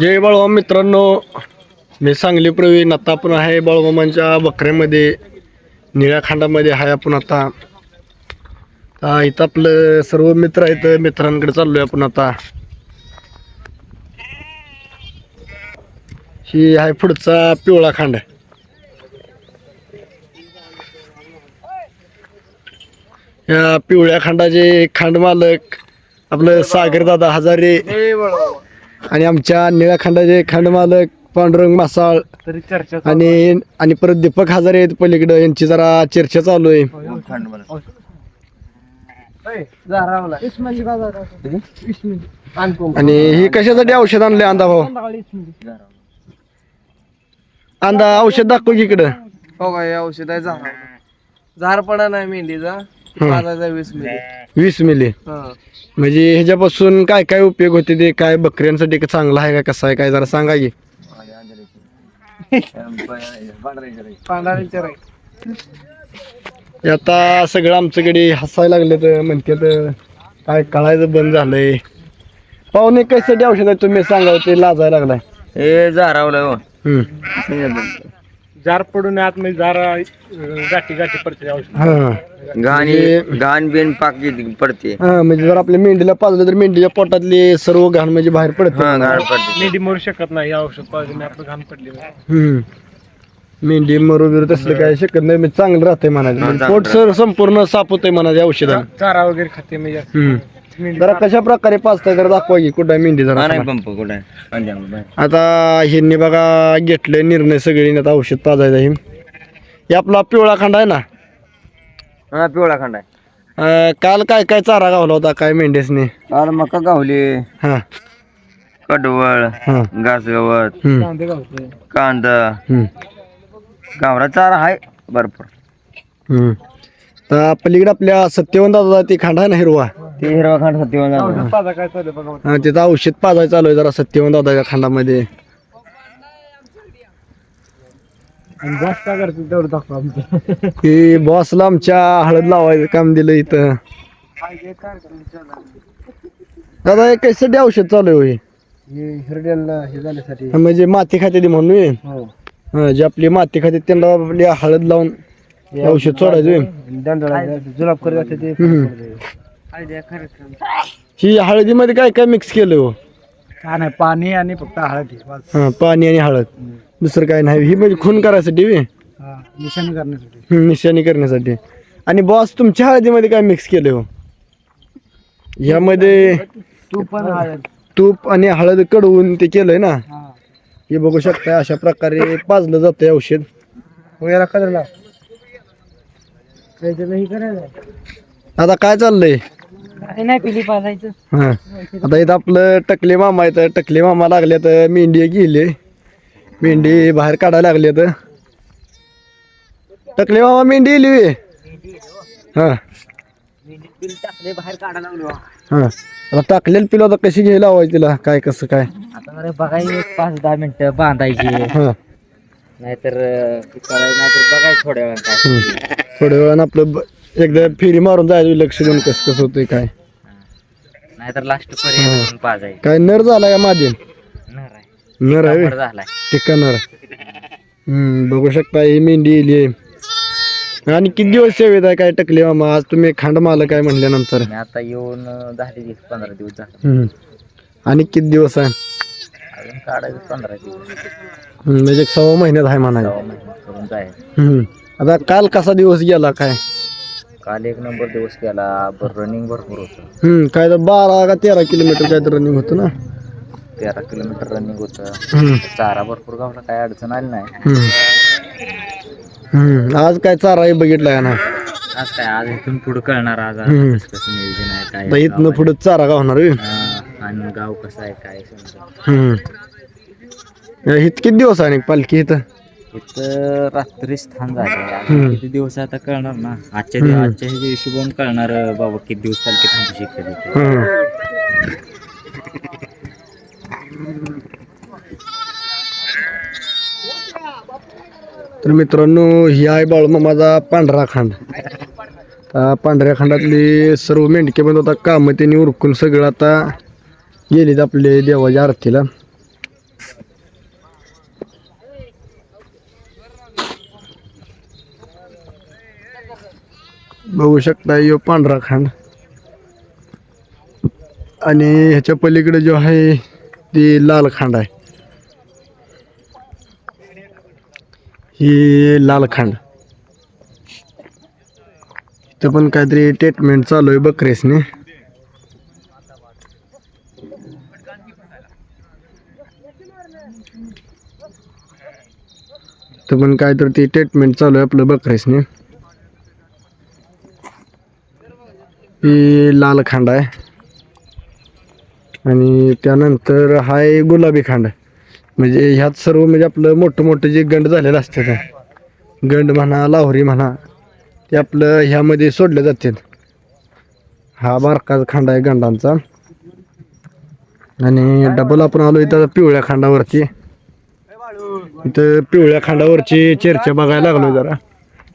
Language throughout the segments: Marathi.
जय बाळवा मित्रांनो. मी सांगली प्रवीण. आता आपण आहे बाळमामांच्या बकऱ्यामध्ये. निळ्या खांडामध्ये आहे आपण आता. इथं आपलं सर्व मित्र आहेत. मित्रांकडे चाललोय आपण आता. ही आहे पुढचा पिवळा खांड. या पिवळ्या खांडाचे खांड मालक आपलं सागर दादा हजारे आणि आमच्या निळ्या खंडाचे खंड मालक पांडुरंग मासाळ तरी चर्चा आणि आणि परत दीपक हजारे आहेत पलीकडं यांची जरा चर्चा चालू आहे. आणि ही कशासाठी औषध आणले अंदा भाऊ? अंदा औषध दाखव की इकडं. हो काय औषध आहे झाड झारपणा नाही मेंढीचा. वीस मिली. म्हणजे ह्याच्यापासून काय काय उपयोग होते ते? काय बकऱ्यांसाठी का चांगला आहे का कसं आहे? काय जरा सांगा की. हे आता सगळं आमच्याकडे हसायला लागले तर म्हणते तर काय कळायचं बंद झालंय. पाहुणे कशासाठी औषध आहे तुम्ही सांगा ते लाजायला लागलाय. हे झारावलं हो. जार पडून आत मध्ये जार गाठी गाठी पडते औषध हा. गाणी गाण बिन पाकी पडते. हा म्हणजे जर आपल्या मेंढीला पाजलं तर मेंढीच्या पोटातले सर्व घाण म्हणजे बाहेर पडत. हा मेंढी मरू शकत नाही हे औषध पाहिजे आपलं घाण पडली हम्म. मेंढी मरू बिरू तसलं काय शकत नाही म्हणजे चांगलं राहतंय म्हणायचं. म्हणजे पोट सर संपूर्ण साफ होतंय म्हणायचं औषधानं. चारा वगैरे खाते म्हणजे हम्म. जरा कशा प्रकारे पाजताय जरा दाखवा की कुठं मेंढी जरा नाही पंप कुठे पंजाब आता ह्यांनी बघा घेतलंय निर्णय सगळी आता औषध पाजायचं हे हे आपला पिवळा खांड आहे ना? हा पिवळा खंड आहे. अं, काल काय काय चारा गावला होता काय मेंढ्यासने? काल मका गावली. हा. कडवळ हा. घास गवत हम्म, कांदा हम्म, गावरा चारा आहे भरपूर. हम्म. तर पलीकडे आपल्या सत्यवंत दादा ती खांड आहे ना हिरवा? ते हिरवा खांड सत्यवान पाजा काय चालू बघा हा, तिथं औषध पाजायचं चालू आहे जरा सत्यवंत दादाच्या खांडामध्ये. बॉस काय करते तेवढं दाखवा आमचं. की बॉसला आमच्या हळद लावायचं काम दिलं इथं. दादा हे कशासाठी औषध चालू आहे हो हे? हिरड्यांना म्हणजे माती खाते ती म्हणून हे? हो. हा, जे आपली माती खाते त्यांना आपली हळद लावून औषध सोडायचं हे. दंडळा जुलाब करत असते ते. हम्म. ही हळदीमध्ये काय काय मिक्स केलं हो? काय नाही पाणी आणि फक्त हळदी बस. हा पाणी आणि हळद. दुसरं काय नाही ही म्हणजे खून करायसाठी बे. हा, निशाणी करण्यासाठी. हम्म, निशाणी करण्यासाठी. आणि बॉस तुमच्या हळदीमध्ये काय मिक्स केलं हो? यामध्ये तू पण हळद. तूप आणि हळद कडवून ते केलंय ना? हा. हे बघू शकता अशा प्रकारे पाजलं जातंय औषध. वगैरे आता काय चाललंय? नाही पिली पाजायचं. हा. आता इथं आपलं टकले मामा आहे टकले मामा लागले तर मेंढी गेले. मेंढी बाहेर काढायला लागले तर. टकले मामा मेंढी गेली वे हा. बाहेर काढायला लागलो हा. आता टाकलेलं पिलो आता कशी घ्यायला हवाय तिला? काय कसं काय? आता जरा एक पाच दहा मिनिटं बांधायची. हा. नाहीतर अं, ती करायची नाहीतर बघायचं थोड्या वेळा काय. थोड्या वेळानं आपलं ब- एकदा फेरी मारून जायचं लक्ष देऊन कसं कसं होतंय काय. नाहीतर लास्ट पर्यंत काय नर झाला का माझे नर आहे. नर आहे झालाय. टिक्का नर. हम्म बघू शकता ही मेंढी येली आणि किती दिवस सेवेत आहे? काय टकले मामा? आज तुम्ही खांड मालक काय म्हणल्यानंतर. मी आता येऊन अं, झाले दिवस पंधरा दिवस झाले. हम्म. आणि किती दिवस आहे? अजून काढायचं पंधरा दिवस. हम्म, म्हणजे एक सव्वा महिन्यात आहे करून जायचं. हम्म. आता काल कसा दिवस गेला काय? काल एक नंबर दिवस केला बर रनिंग भरपूर होतं हम्म काय तर बारा का तेरा किलोमीटर काय तर रनिंग होतं ना तेरा किलोमीटर रनिंग होतं हम्म. चारा भरपूर गावला काय अडचण आली नाही हम्म. हम्म. आज काय चाराही बघितलाय ना आज काय आज इथून पुढे कळणार आज आज हम्म. कसं कसं नियोजन आहे काय आता इथनं पुढे चारा का होणार? हा, आणि गाव कसं आहे काय समजा हम्म किती दिवस आहे आणि पालखी इथं इथं रात्री स्थान झाले. किती दिवस आता कळणार ना? आजच्या दिवस आजच्या ह्याच्या हिशोबाने कळणार बाबा किती दिवस पालखी थांबू शकते. तर मित्रांनो ही आहे बाळूमामाचा पांढरा खांड. आता पांढऱ्या खांडातली सर्व मेंढके बंद होता कामं त्यांनी उरकून सगळं आता गेलीत आपले देवाच्या आरतीला. बघू शकता यो पांढरा खांड. आणि ह्याच्या पलीकडे जो आहे ती लाल खांड आहे. ही लाल खांड. इथं पण काहीतरी ट्रीटमेंट चालू आहे बकरेसने. इथं पण काहीतरी ती ट्रीटमेंट चालू आहे आपलं बकरेसने. ही लाल खांड आहे. आणि त्यानंतर हा आहे गुलाबी खांड. म्हणजे ह्यात सर्व म्हणजे आपलं मोठं मोठं जे गंड झालेलं असतं ते. गंड म्हणा लाहोरी म्हणा ते आपलं ह्यामध्ये सोडले जातात. हा बारका खांड आहे गंडांचा. आणि डबल आपण आलो इथं पिवळ्या खांडावरती. इथं पिवळ्या खांडावरची चर्चा बघायला लागलो जरा.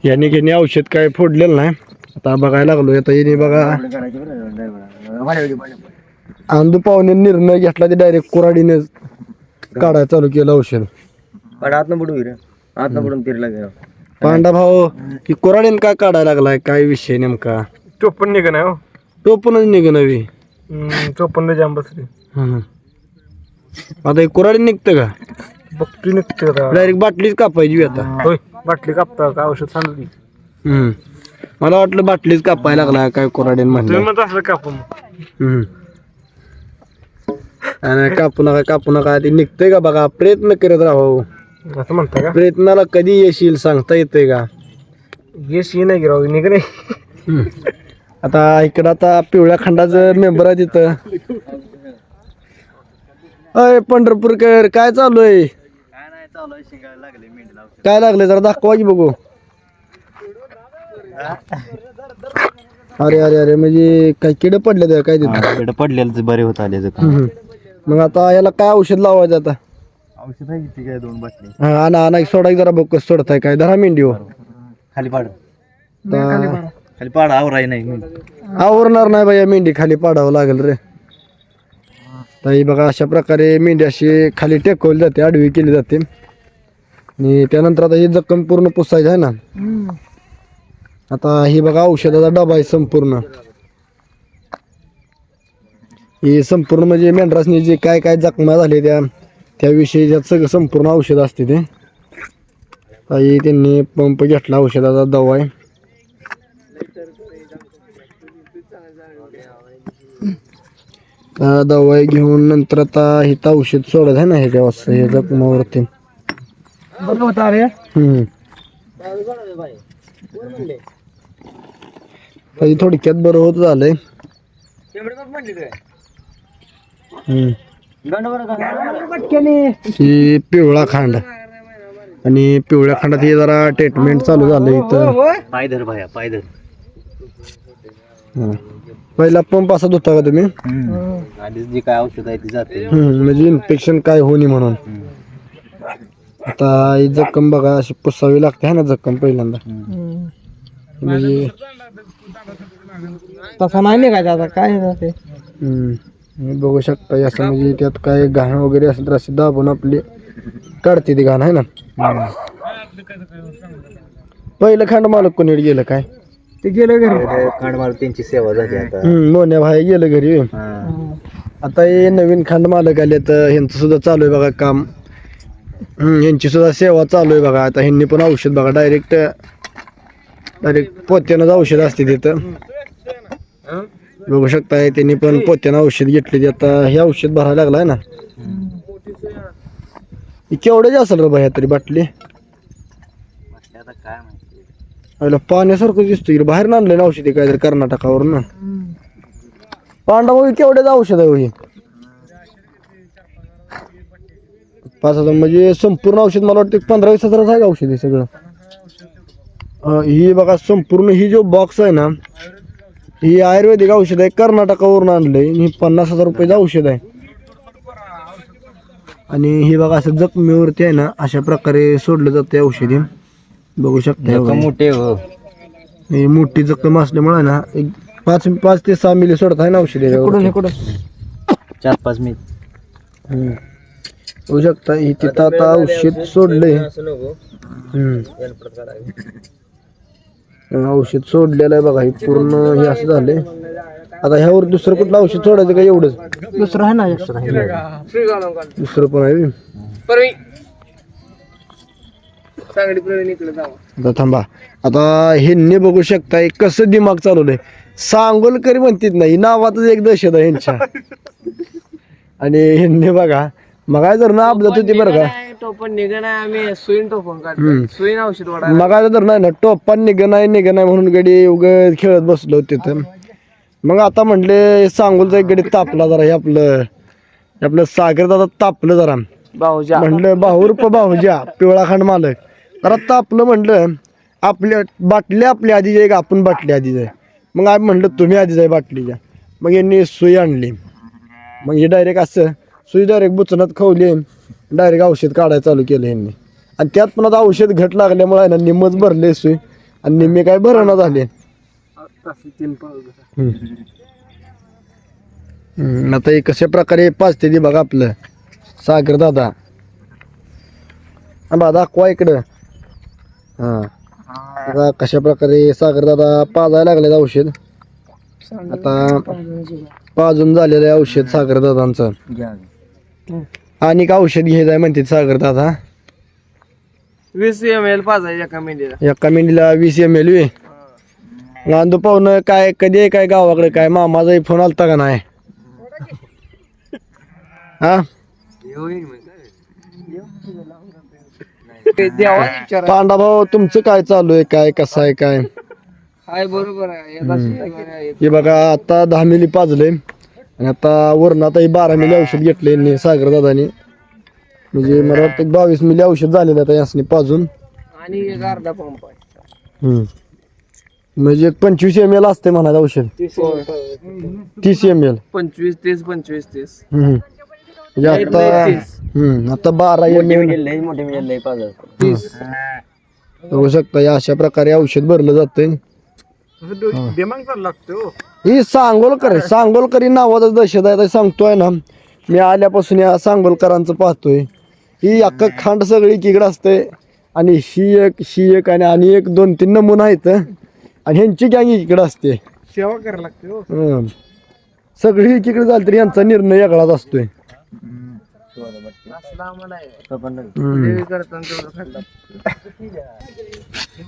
याने घेणे औषध काय फोडलेलं नाही. आता बघायला लागलो आता याने बघा. आंदू पाहुणे निर्णय घेतला ते डायरेक्ट कुराडीने काढायला चालू केलं औषध. पण आतनं बुडू रे. आतनं बुडून तिरला गेला. पांडा भाऊ की कुराडीने का काढायला लागलाय? काय विषय नेमका? चोपन्न निघ नाही हो. टोपणच निघ नवी चोपन्न जाम बसली. आता हे कुराडी निघतं का? बघती निघते आता. डायरेक्ट बाटलीच कापायची बी आता. होय बाटली कापता का? औषध सांगली हम्म. मला वाटलं बाटलीच कापायला लागला काय कुराडीन म्हणलं. म्हणत असलं कापून हम्म. आणि कापू नका कापू नका ते निघतंय का बघा प्रयत्न करत राहो. असं म्हणता का? प्रयत्नाला कधी येशील सांगता येतंय का? येस ये नाही गिराव निघ नाही. हम्म. आता इकडं आता पिवळ्या खंडाचं मेंबर आहे तिथं अय पंढरपूरकर काय चालू आहे? काय लागले जरा दाखवा की बघू. अरे अरे अरे म्हणजे काय किड पडले तर काय तिथं? पडलेलं बरे होत आले हम्म. मग आता याला काय औषध लावायचं आता? औषध आहे किती काय दोन बाटली? हा आणा आणा सोडा जरा बघ कसं सोडताय काय? धरा मेंढीवर खाली पाड. आता खाली पाड. आवराय नाही आवरणार नाही बाई या मेंढी खाली पाडावं लागेल रे. ताई बघा अशा प्रकारे मेंढी अशी खाली टेकवली जाते आडवी केली जाते. आणि त्यानंतर आता ही जखम पूर्ण पुसायची आहे ना? आता ही बघा औषधाचा डबा आहे संपूर्ण. ही संपूर्ण म्हणजे मेंढरासनी जे काय काय जखमा झाले त्या त्याविषयी त्यात सगळं संपूर्ण औषध असते ते. ताई त्यांनी पंप घेतला औषधाचा दवा आहे. दवाई घेऊन नंतर आता हिथं औषध सोडत आहे ना ह्याच्या वाजता हे जखमावरती. हम्म. तरी थोडक्यात बरं होत झालंय. हम्म. ही पिवळा खांड. आणि पिवळ्या खांडात हे जरा ट्रीटमेंट चालू झालं इथं. पायधर भाया पायधर हं. पहिला पंप असा होता का तुम्ही? आधीच जी काय औषध आहे ती जाते. हम्म, म्हणजे इन्फेक्शन काय होणी म्हणून. आता ही जखम बघा अशी पुसावी लागते है ना जखम पहिल्यांदा. म्हणजे तसा नाही निघायचा आता काय ते हम्म, हे बघू शकता असं म्हणजे त्यात काय घाण वगैरे असेल तर असे दाबून आपली काढते ती घाण आहे ना? पहिलं खंड मालक कोणी गेलं काय? ते गेलं घरी. खांडमाल त्यांची सेवा झाली आता. हम्म, मोन्या भाई गेलं घरी. आता हे नवीन खंड मालक आले तर ह्यांचं सुद्धा चालू आहे बघा काम. हम्म, ह्यांची सुद्धा सेवा चालू आहे बघा. आता ह्यांनी पण औषध बघा डायरेक्ट डायरेक्ट पोत्यानंच औषध असते तिथं. बघू शकताय त्यांनी पण पोत्यानं औषध घेतली आता. हे औषध भरायला लागलाय ना? केवढ्याची असेल रे बाया तरी बाटली? पाण्यासारखं दिसतं इकडे बाहेर आणलं ना औषधी काय कर्नाटकावरून. ना पांडव केवढ्याच औषध आहे हो पाच हजार म्हणजे संपूर्ण औषध मला वाटतं पंधरा वीस हजाराचं आहे का औषध हे सगळं? ही बघा संपूर्ण ही जो बॉक्स आहे ना ही आयुर्वेदिक औषध आहे कर्नाटकावरून आणलंय आणि ही पन्नास हजार रुपयाचं औषध आहे आणि ही बघा असं जखमीवरती आहे ना अशा प्रकारे सोडलं जाते औषधी बघू शकता हे बघा. मोठे हो ही मोठी जखम असल्यामुळे ना एक पाच पाच ते सहा मिली सोडत आहे ना औषधी याच्यावरती. चार पाच मी हम्म. बघू शकता ही तिथं आता औषध सोडलंय हम्म. औषध सोडलेलं आहे बघा हे पूर्ण हे असं झाले आता ह्यावर दुसरं कुठलं औषध सोडायचं का एवढंच? दुसरं आहे ना एक्स्ट्रा दुसरं पण आहे? आता थांबा. आता ह्यांनी बघू शकताय कसं दिमाग चालवलंय. सांगोलकरी म्हणतात नाही नावातच एक दहशत आहे यांच्या आणि ह्यांनी बघा मग जर ना आपलं होती बरं का? टोपण निघण आहे आम्ही सुईन टोपण काढतो सुईन औषध वाढा मग तर नाही ना टोप्पा निघ नाही निघ नाही म्हणून गडी उग खेळत बसलो तिथं. मग आता म्हणले सांगोलचा एक गडी तापला जरा हे आपलं हे आपलं सागर दादा तापलं जरा. भाऊजा. म्हणलं बाहुरप बाहुजा पिवळाखंड मालक. जरा तापलं म्हणलं आपल्या बाटली आपल्या आधी का आपण बाटली आधी जाय. मग आम्ही म्हणलं तुम्ही आधी जाय बाटलीच्या मग यांनी सुई आणली. मग हे डायरेक्ट असं सुई डायरेक्ट बुचनात खवली डायरेक्ट औषध काढायला चालू केलं यांनी आणि त्यात पण आता औषध घट लागल्यामुळे ना निम्मच भरले सुई आणि निम्मे काय भरणा झाले. हम्म. आता हे कशा प्रकारे पाचते ती बघा आपलं. सागर दादा. हा बा दाखवा इकडं. हा. बघा कशा प्रकारे सागर दादा पाजायला लागले औषध. आता पाजून झालेलं आहे औषध सागर दादांचं. आणि का औषध घ्यायचं आहे म्हणते सागर दादा. वीस एम एल पाजायचे एका मेंढीला. एका वीस एम एल वे. गांधू पाहुणं काय कधी आहे काय गावाकडे काय मामाचा फोन आलता का नाही? हा? पांडा भाऊ तुमचं काय चालू आहे? काय कसं आहे काय? हाय बरोबर आहे. हे बघा आता दहा मिली पाजले आणि आता वरण आता हे बारा मिली औषध घेतले यांनी सागर दादानी. म्हणजे मला वाटतं बावीस मिली औषध झालेलं आता यासनी पाजून. आणि एक अर्धा पंप हम्म. म्हणजे एक पंचवीस एम एल असते म्हणायचं औषध. तीस एम एल पंचवीस तीस पंचवीस तीस. म्हणजे आता हम्म, आता बारा एम एल मोठे तीस बघू शकता या अशा प्रकारे औषध भरलं जातंय. ही सांगोलकर आहे. सांगोलकरी नावाचं दहशत आहे. सांगतोय ना मी आल्यापासून या सांगोलकरांचं पाहतोय. ही अख्खं खांड सगळी किकडं असते आणि ही एक ही एक आणि आणि एक दोन तीन नमुना आहेत. आणि ह्यांची गँग इकडं असते. सेवा करायला लागते हो. हं. सगळी एकीकडे झाली तरी यांचा निर्णय वेगळाच असतोय. असला आम्हाला आहे. हं. देवी करताना तेवढं खाल्लं.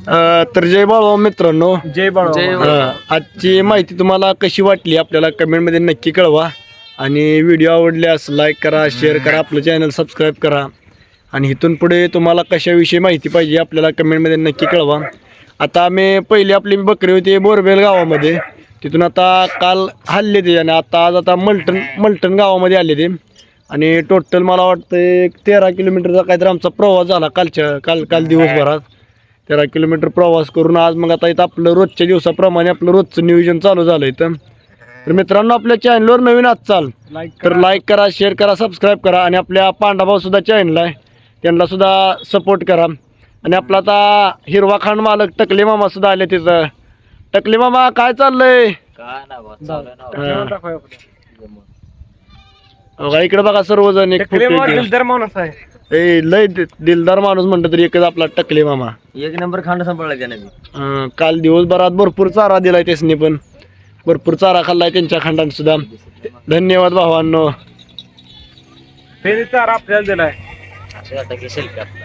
अं, तर जय बाळा मित्रांनो जय अं, आजची माहिती तुम्हाला कशी वाटली आपल्याला कमेंटमध्ये नक्की कळवा आणि व्हिडिओ आवडल्यास लाईक करा शेअर करा आपलं चॅनल सबस्क्राईब करा आणि इथून पुढे तुम्हाला कशाविषयी माहिती पाहिजे आपल्याला कमेंटमध्ये नक्की कळवा आता आम्ही पहिली आपली बकरी होती बोरबेल गावामध्ये तिथून आता काल हल्ले ते आणि आता आज आता मलटण मलटण गावामध्ये आले ते आणि टोटल मला वाटतं एक तेरा किलोमीटरचा काहीतरी आमचा प्रवास झाला कालच्या काल काल दिवसभरात. तेरा किलोमीटर प्रवास करून आज मग आता इथं आपलं रोजच्या दिवसाप्रमाणे आपलं रोजचं नियोजन चालू झालं इथं. तर मित्रांनो आपल्या चॅनलवर नवीन आज चाल तर लाईक करा शेअर करा सबस्क्राईब करा आणि आपल्या पांडाभाऊ सुद्धा चॅनल आहे. त्यांना सुद्धा सपोर्ट करा. आणि आपला आता हिरवा खांड मालक टकले मामा सुद्धा आले तिथं. टकले मामा काय चाललंय काय ना बा, चालू आहे ना. हा. बघा इकडे बघा सर्वजण एक. दिलदार माणूस आहे. ए लय दि- दिलदार माणूस म्हणतो तरी एकच आपला टकले मामा. एक नंबर खांड सांभाळला त्याने अं, काल दिवसभरात भरपूर चारा दिलाय त्यासनी पण. भरपूर चारा खाल्लाय त्यांच्या खंडाने सुद्धा. धन्यवाद भावांनो. त्यांनी चारा आपल्याला दिलाय. असं वाटतं की selfie आपला